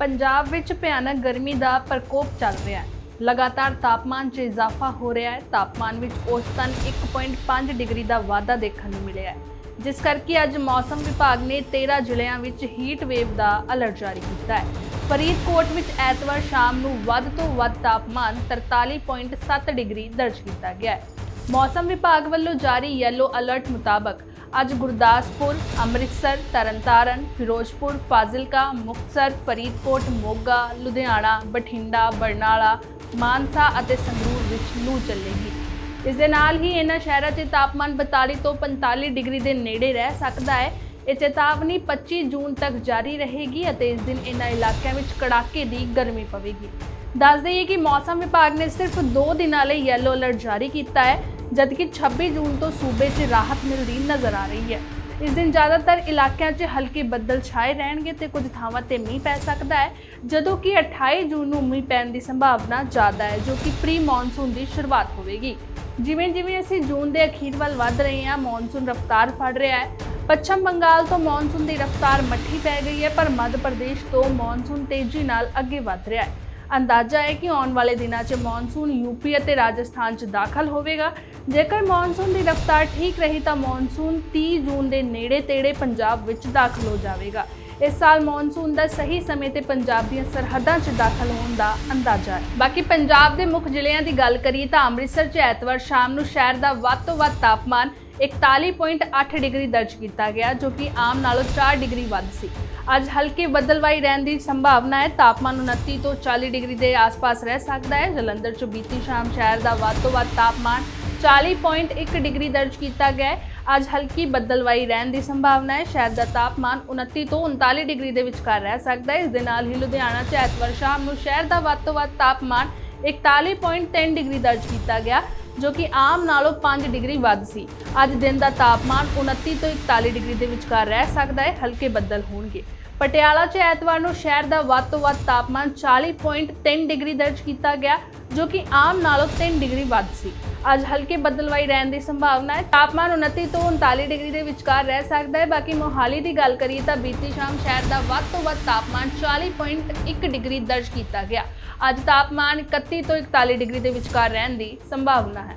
ਪੰਜਾਬ ਵਿੱਚ ਭਿਆਨਕ ਗਰਮੀ ਦਾ ਪ੍ਰਕੋਪ ਚੱਲ ਰਿਹਾ ਹੈ। ਲਗਾਤਾਰ ਤਾਪਮਾਨ 'ਚ ਇਜ਼ਾਫਾ ਹੋ ਰਿਹਾ ਹੈ। ਤਾਪਮਾਨ ਵਿੱਚ ਔਸਤਨ 1.5 ਡਿਗਰੀ ਦਾ ਵਾਧਾ ਦੇਖਣ ਨੂੰ ਮਿਲਿਆ ਹੈ। ਜਿਸ ਕਰਕੇ ਅੱਜ ਮੌਸਮ ਵਿਭਾਗ ਨੇ 13 ਜ਼ਿਲ੍ਹਿਆਂ ਵਿੱਚ ਹੀਟ ਵੇਵ ਦਾ ਅਲਰਟ ਜਾਰੀ ਕੀਤਾ ਹੈ। ਫਰੀਦਕੋਟ ਵਿੱਚ ਐਤਵਾਰ ਸ਼ਾਮ ਨੂੰ ਵੱਧ ਤੋਂ ਵੱਧ ਤਾਪਮਾਨ 43.7 ਡਿਗਰੀ ਦਰਜ ਕੀਤਾ ਗਿਆ ਹੈ। ਮੌਸਮ ਵਿਭਾਗ ਵੱਲੋਂ ਜਾਰੀ ਯੈਲੋ ਅਲਰਟ ਮੁਤਾਬਕ ਅੱਜ ਗੁਰਦਾਸਪੁਰ, ਅੰਮ੍ਰਿਤਸਰ, ਤਰਨਤਾਰਨ, ਫਿਰੋਜ਼ਪੁਰ, ਫਾਜ਼ਿਲਕਾ, ਮੁਕਤਸਰ, ਫਰੀਦਕੋਟ, ਮੋਗਾ, ਲੁਧਿਆਣਾ, ਬਠਿੰਡਾ, ਬਰਨਾਲਾ, ਮਾਨਸਾ ਅਤੇ ਸੰਗਰੂਰ ਵਿੱਚ ਲੂ ਚੱਲੇਗੀ। ਇਸ ਦੇ ਨਾਲ ਹੀ ਇਹਨਾਂ ਸ਼ਹਿਰਾਂ 'ਚ ਤਾਪਮਾਨ 42 ਤੋਂ 45 ਡਿਗਰੀ ਦੇ ਨੇੜੇ ਰਹਿ ਸਕਦਾ ਹੈ। ਇਹ ਚੇਤਾਵਨੀ 25 ਜੂਨ ਤੱਕ ਜਾਰੀ ਰਹੇਗੀ ਅਤੇ ਇਸ ਦਿਨ ਇਹਨਾਂ ਇਲਾਕਿਆਂ ਵਿੱਚ ਕੜਾਕੇ ਦੀ ਗਰਮੀ ਪਵੇਗੀ। ਦੱਸ ਦਈਏ ਕਿ ਮੌਸਮ ਵਿਭਾਗ ਨੇ ਸਿਰਫ 2 ਦਿਨਾਂ ਲਈ ਯੈਲੋ ਅਲਰਟ ਜਾਰੀ ਕੀਤਾ ਹੈ ਜਦਕਿ 26 ਜੂਨ ਤੋਂ ਸੂਬੇ 'ਚ ਰਾਹਤ ਮਿਲਦੀ ਨਜ਼ਰ ਆ ਰਹੀ ਹੈ। ਇਸ ਦਿਨ ਜ਼ਿਆਦਾਤਰ ਇਲਾਕਿਆਂ 'ਚ ਹਲਕੇ ਬੱਦਲ ਛਾਏ ਰਹਿਣਗੇ ਤੇ ਕੁਝ ਥਾਵਾਂ ਤੇ ਮੀਂਹ ਪੈ ਸਕਦਾ ਹੈ, ਜਦੋਂ ਕਿ 28 ਜੂਨ ਨੂੰ ਮੀਂਹ ਪੈਣ ਦੀ ਸੰਭਾਵਨਾ ਜ਼ਿਆਦਾ ਹੈ, ਜੋ ਕਿ ਪ੍ਰੀ ਮੌਨਸੂਨ ਦੀ ਸ਼ੁਰੂਆਤ ਹੋਵੇਗੀ। ਜਿਵੇਂ ਜਿਵੇਂ ਅਸੀਂ ਜੂਨ ਦੇ ਅਖੀਰ ਵੱਲ ਵੱਧ ਰਹੇ ਹਾਂ, ਮੌਨਸੂਨ ਰਫ਼ਤਾਰ ਫੜ ਰਿਹਾ ਹੈ। ਪੱਛਮ ਬੰਗਾਲ ਤੋਂ ਮੌਨਸੂਨ ਦੀ ਰਫ਼ਤਾਰ ਮੱਠੀ ਪੈ ਗਈ ਹੈ, ਪਰ ਮੱਧ ਪ੍ਰਦੇਸ਼ ਤੋਂ ਮੌਨਸੂਨ ਤੇਜ਼ੀ ਨਾਲ ਅੱਗੇ ਵਧ ਰਿਹਾ ਹੈ। ਅੰਦਾਜ਼ਾ ਹੈ ਕਿ ਆਉਣ ਵਾਲੇ ਦਿਨਾਂ 'ਚ ਮੌਨਸੂਨ ਯੂਪੀ ਅਤੇ ਰਾਜਸਥਾਨ 'ਚ ਦਾਖਲ ਹੋਵੇਗਾ। ਜੇਕਰ ਮੌਨਸੂਨ ਦੀ ਰਫ਼ਤਾਰ ਠੀਕ ਰਹੀ ਤਾਂ ਮੌਨਸੂਨ 30 ਜੂਨ ਦੇ ਨੇੜੇ-ਤੇੜੇ ਪੰਜਾਬ ਵਿੱਚ ਦਾਖਲ ਹੋ ਜਾਵੇਗਾ। ਇਸ ਸਾਲ ਮੌਨਸੂਨ ਦਾ ਸਹੀ ਸਮੇਂ ਤੇ ਪੰਜਾਬ ਦੀਆਂ ਸਰਹੱਦਾਂ 'ਚ ਦਾਖਲ ਹੋਣ ਦਾ ਅੰਦਾਜ਼ਾ ਹੈ। ਬਾਕੀ ਪੰਜਾਬ ਦੇ ਮੁੱਖ ਜ਼ਿਲ੍ਹਿਆਂ ਦੀ ਗੱਲ ਕਰੀਏ ਤਾਂ ਅੰਮ੍ਰਿਤਸਰ 'ਚ ਐਤਵਾਰ ਸ਼ਾਮ ਨੂੰ ਸ਼ਹਿਰ ਦਾ ਵੱਧ ਤੋਂ ਵੱਧ ਤਾਪਮਾਨ 41.8 ਡਿਗਰੀ ਦਰਜ ਕੀਤਾ ਗਿਆ, ਜੋ ਕਿ ਆਮ ਨਾਲੋਂ 4 ਡਿਗਰੀ ਵੱਧ ਸੀ। ਅੱਜ ਹਲਕੇ ਬੱਦਲਵਾਈ ਰਹਿਣ ਦੀ ਸੰਭਾਵਨਾ ਹੈ। ਤਾਪਮਾਨ 29 ਤੋਂ 40 ਡਿਗਰੀ ਦੇ ਆਸ-ਪਾਸ ਰਹਿ ਸਕਦਾ ਹੈ। ਜਲੰਧਰ 'ਚ ਬੀਤੀ ਸ਼ਾਮ ਸ਼ਹਿਰ ਦਾ ਵੱਧ ਤੋਂ ਵੱਧ ਤਾਪਮਾਨ 40.1 ਡਿਗਰੀ ਦਰਜ ਕੀਤਾ ਗਿਆ ਹੈ। ਅੱਜ ਹਲਕੀ ਬੱਦਲਵਾਈ ਰਹਿਣ ਦੀ ਸੰਭਾਵਨਾ ਹੈ। ਸ਼ਹਿਰ ਦਾ ਤਾਪਮਾਨ 29 ਤੋਂ 39 ਡਿਗਰੀ ਦੇ ਵਿਚਕਾਰ ਰਹਿ ਸਕਦਾ ਹੈ। ਇਸ ਦੇ ਨਾਲ ਹੀ ਲੁਧਿਆਣਾ 'ਚ ਐਤਵਾਰ ਸ਼ਾਮ ਨੂੰ ਸ਼ਹਿਰ ਦਾ ਵੱਧ ਤੋਂ ਵੱਧ ਤਾਪਮਾਨ 41.3 ਡਿਗਰੀ ਦਰਜ ਕੀਤਾ ਗਿਆ। ਜੋ ਕਿ ਆਮ ਨਾਲੋਂ 5 ਡਿਗਰੀ ਵੱਧ ਸੀ। ਅੱਜ ਦਿਨ ਦਾ ਤਾਪਮਾਨ 29 ਤੋਂ 41 ਡਿਗਰੀ ਦੇ ਵਿਚਕਾਰ ਰਹਿ ਸਕਦਾ ਹੈ, ਹਲਕੇ ਬੱਦਲ ਹੋਣਗੇ। ਪਟਿਆਲਾ 'ਚ ਐਤਵਾਰ ਨੂੰ ਸ਼ਹਿਰ ਦਾ ਵੱਧ ਤੋਂ ਵੱਧ ਤਾਪਮਾਨ 40.3 ਡਿਗਰੀ ਦਰਜ ਕੀਤਾ ਗਿਆ, ਜੋ ਕਿ ਆਮ ਨਾਲੋਂ 3 ਡਿਗਰੀ ਵੱਧ ਸੀ। ਅੱਜ ਹਲਕੇ ਬੱਦਲਵਾਈ ਰਹਿਣ ਦੀ ਸੰਭਾਵਨਾ ਹੈ। ਤਾਪਮਾਨ 29 ਤੋਂ 39 ਡਿਗਰੀ ਦੇ ਵਿਚਕਾਰ ਰਹਿ ਸਕਦਾ ਹੈ। ਬਾਕੀ ਮੋਹਾਲੀ ਦੀ ਗੱਲ ਕਰੀਏ ਤਾਂ ਬੀਤੀ ਸ਼ਾਮ ਸ਼ਹਿਰ ਦਾ ਵੱਧ ਤੋਂ ਵੱਧ ਤਾਪਮਾਨ 40.1 ਡਿਗਰੀ ਦਰਜ ਕੀਤਾ ਗਿਆ। ਅੱਜ ਤਾਪਮਾਨ 31 ਤੋਂ 41 ਡਿਗਰੀ ਦੇ ਵਿਚਕਾਰ ਰਹਿਣ ਦੀ ਸੰਭਾਵਨਾ ਹੈ।